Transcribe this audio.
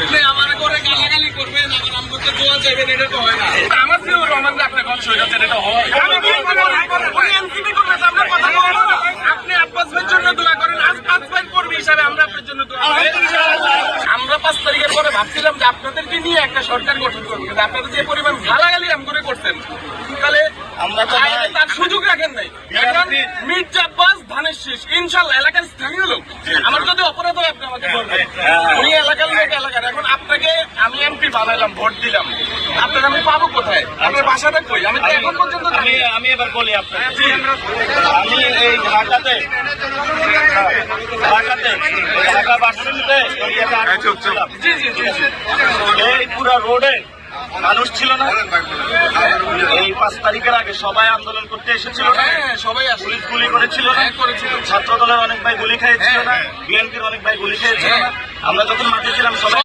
আপনি আমার করে গালাগালি করবেন আবার আমাকে দোয়া চাইবেন এটা তো হয় না। আমার প্রিয় রহমান আপনি কথা সইরাছেন এটা হয়। আমি কি করব? ওই এনসিপি করবে আমরা কথা বলব আপনি আব্বাস ভাইয়ের জন্য দোয়া করেন আজ পাঁচ ভাই কর্মী হিসাবে আমরা আপনার জন্য দোয়া করি। আমরা পাঁচ তারিখের পরে ভাবছিলাম যে আপনাদেরকে নিয়ে একটা সরকার গঠন করব কিন্তু আপনারা যে পরিমাণ গালাগালি আম করে করছেন তাহলে আমরা তো তার সুযোগ রাখেন নাই। এখন মির্জা আব্বাস ধানের শীষ। ইনশাল্লাহ এলাকার স্থানীয় লোক। আমার যদি অপরাধ হয় আপনি আমাকে বলবেন। হ্যাঁ। উনি এলাকার লোক আপনাকে ভোট দিলাম। আপনার আমি পাবো কোথায়? আপনার বাসাটা কই? আমি তো এখন পর্যন্ত আমি আমি এবার বলি আপনাকে। আমি এই ঢাকাতে ঢাকাতে ঢাকা বাসিন্দে জি জি জি জি। এই পুরো রোডে মানুষ ছিল না। এই পাঁচ তারিখের আগে সবাই আন্দোলন করতে এসেছিল না। হ্যাঁ হ্যাঁ, সবাই আসলে পুলিশ গুলি করেছিল না। হ্যাঁ, করেছিল। ছাত্র দলের অনেক ভাই গুলি খেয়েছিল না। হ্যাঁ, বিএনপির অনেক ভাই গুলি খেয়েছিল না। আমরা যখন মাঠে ছিলাম সবাই